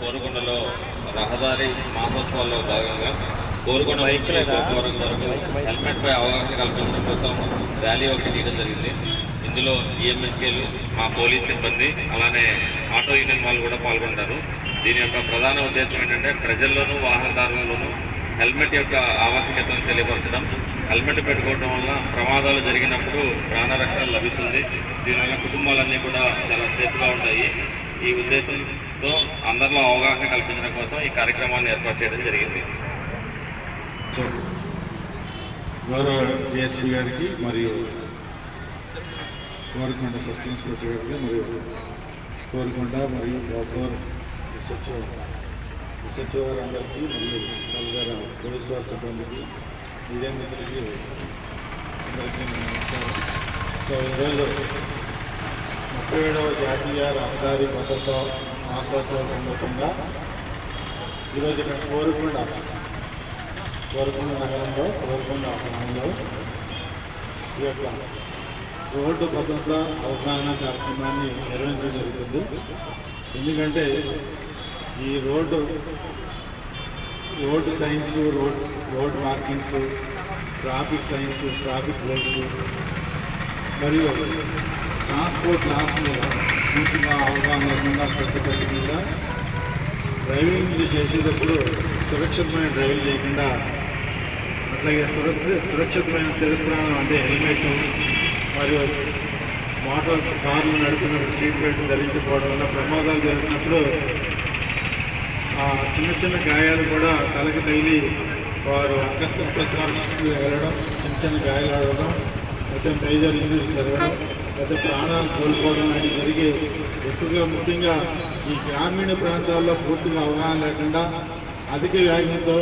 కోరుకొండలో రహదారి మాసోత్సవాల్లో భాగంగా కోరుకొండ వరకు హెల్మెట్ పై అవగాహన కల్పించడం కోసం ర్యాలీ ఒకటి తీయడం జరిగింది. ఇందులో జిఎంఎస్కేలు మా పోలీస్ సిబ్బంది అలానే ఆటో యూనియన్ వాళ్ళు కూడా పాల్గొంటారు. దీని యొక్క ప్రధాన ఉద్దేశం ఏంటంటే ప్రజల్లోనూ వాహనదారులలోనూ హెల్మెట్ యొక్క ఆవశ్యకతను తెలియపరచడం. హెల్మెట్ పెట్టుకోవడం వల్ల ప్రమాదాలు జరిగినప్పుడు ప్రాణరక్షణ లభిస్తుంది. దీనివల్ల కుటుంబాలన్నీ కూడా చాలా సేఫ్గా ఉంటాయి. ఈ సో అందరిలో అవగాహన కల్పించడం కోసం ఈ కార్యక్రమాన్ని ఏర్పాటు చేయడం జరిగింది. గౌరవ డిఎస్పీ గారికి మరియు కోరుకొండ సబ్ ఇన్స్పెక్టర్ గారికి మరియు కోరుకొండ మరియు గోకూర్ రిసెప్ట్ రిసెప్ట్ అందరికీ మరియు కలగర పోలీస్ వారి సిబ్బందికి మీడియా మిత్రులకి అందరికీ నమస్కారం. సో ఈరోజు ముప్పై ఏడవ జాతీయ రహదారి భద్రత మాసోత్సవం సందర్భంగా ఈరోజు ఇక్కడ కోరుకొండ కోరుకొండ నగరంలో కోరుకొండ గ్రామంలో ఈ యొక్క రోడ్డు భద్రత అవగాహన కార్యక్రమాన్ని నిర్వహించడం జరుగుతుంది. ఎందుకంటే ఈ road road signs road road markings traffic signs traffic rules మరియు ట్రాన్స్పోర్ట్ లాస్ మీద పూర్తిగా అవగాహన లేకుండా ప్రతి మీద డ్రైవింగ్ చేసేటప్పుడు సురక్షితమైన డ్రైవింగ్ చేయకుండా అట్లాగే సురక్షి సురక్షితమైన శిరస్త్రానం అంటే హెల్మెట్ మరియు మోటార్ కార్లు నడుపుతున్నప్పుడు సీట్ బెల్ట్ ధరించుకోవడం వల్ల ప్రమాదాలు జరిగినప్పుడు ఆ చిన్న చిన్న గాయాలు కూడా తలకి తగిలి వారు అకస్మాత్తుకు వెళ్ళడం చిన్న చిన్న గాయాలు ఆడడం అయితే మేజర్ ఇంజరీస్ జరగడం పెద్ద ప్రాణాలు కోల్పోవడం లాంటివి జరిగి ఎక్కువగా ముఖ్యంగా ఈ గ్రామీణ ప్రాంతాల్లో పూర్తిగా అవగాహన లేకుండా అధిక వేగంతో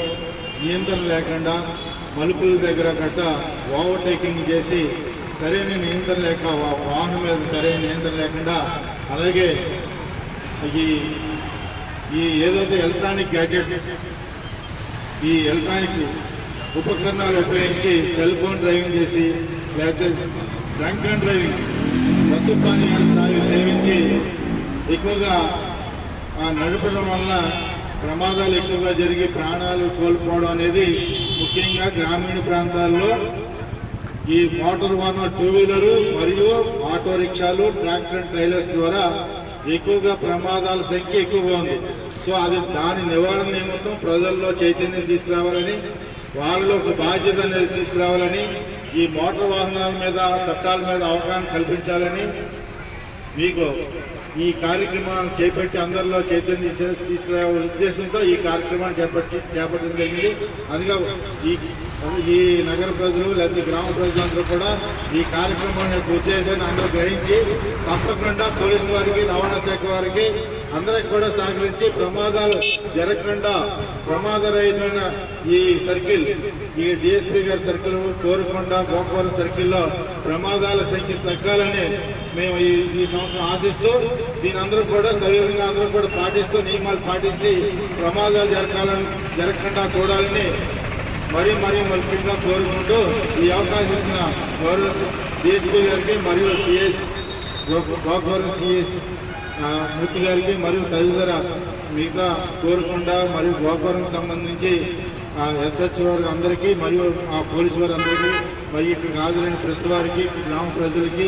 నియంత్రణ లేకుండా మలుపుల దగ్గర గట్ట ఓవర్టేకింగ్ చేసి సరైన నియంత్రణ లేక వాహనం మీద సరైన నియంత్రణ లేకుండా అలాగే ఈ ఈ ఏదైతే ఎలక్ట్రానిక్ గ్యాజెట్ ఈ ఎలక్ట్రానిక్ ఉపకరణాలు ఉపయోగించి సెల్ ఫోన్ డ్రైవింగ్ చేసి లేకపోతే డ్రంక్ అండ్ డ్రైవింగ్ మద్యపానీయాలు తాగి సేవించి ఎక్కువగా ఆ నడపడం వల్ల ప్రమాదాలు ఎక్కువగా జరిగి ప్రాణాలు కోల్పోవడం అనేది ముఖ్యంగా గ్రామీణ ప్రాంతాల్లో ఈ మోటార్ వాహన టూ వీలరు మరియు ఆటో రిక్షాలు ట్రాక్టర్ అండ్ ట్రైలర్స్ ద్వారా ఎక్కువగా ప్రమాదాల సంఖ్య ఎక్కువగా ఉంది. సో అది దాని నివారణ నిమిత్తం ప్రజల్లో చైతన్యం తీసుకురావాలని వాళ్ళలో ఒక బాధ్యత అనేది తీసుకురావాలని ఈ మోటార్ వాహనాల మీద చట్టాల మీద అవగాహన కల్పించాలని మీకు ఈ కార్యక్రమాన్ని చేపట్టి అందరిలో చైతన్యం తీసు- తీసుకురావాలనే ఉద్దేశంతో ఈ కార్యక్రమాన్ని చేపట్టి చేపట్టడం జరిగింది. అందుకే ఈ ఈ నగర ప్రజలు లేకపోతే గ్రామ ప్రజలందరూ కూడా ఈ కార్యక్రమాన్ని యొక్క ఉద్దేశాన్ని అందరూ గ్రహించి తప్పకుండా పోలీసు వారికి రవాణా శాఖ వారికి అందరికి కూడా సహకరించి ప్రమాదాలు జరగకుండా ప్రమాదరహితమైన ఈ సర్కిల్ ఈ డిఎస్పీ గారి సర్కిల్ కోరుకుండా గోపవరం సర్కిల్లో ప్రమాదాల సంఖ్య తగ్గాలని మేము ఈ ఈ సంవత్సరం ఆశిస్తూ దీని అందరూ కూడా సవ్యంగా అందరూ కూడా పాటిస్తూ నియమాలు పాటించి ప్రమాదాలు జరగాలని జరగకుండా చూడాలని మరీ మరీ మల్పిగా కోరుకుంటూ ఈ అవకాశం ఇచ్చిన గౌరవ డిఎస్పీ గారికి మరియు సిఎస్ గోకవరం సిఎస్ మూర్తి గారికి మరియు తదితర మిగతా కోరుకుండా మరియు గోకవరం సంబంధించి ఎస్హెచ్ వారి అందరికీ మరియు ఆ పోలీసు వారందరికీ మరి ఇక్కడికి హాజరైన ప్రెస్ వారికి గ్రామ ప్రజలకి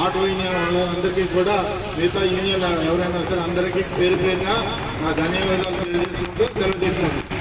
ఆటో యూనియన్ వాళ్ళందరికీ కూడా మిగతా యూనియన్ ఎవరైనా సరే అందరికీ పేరు పేరున నా ధన్యవాదాలు తెలియజేసుకుంటూ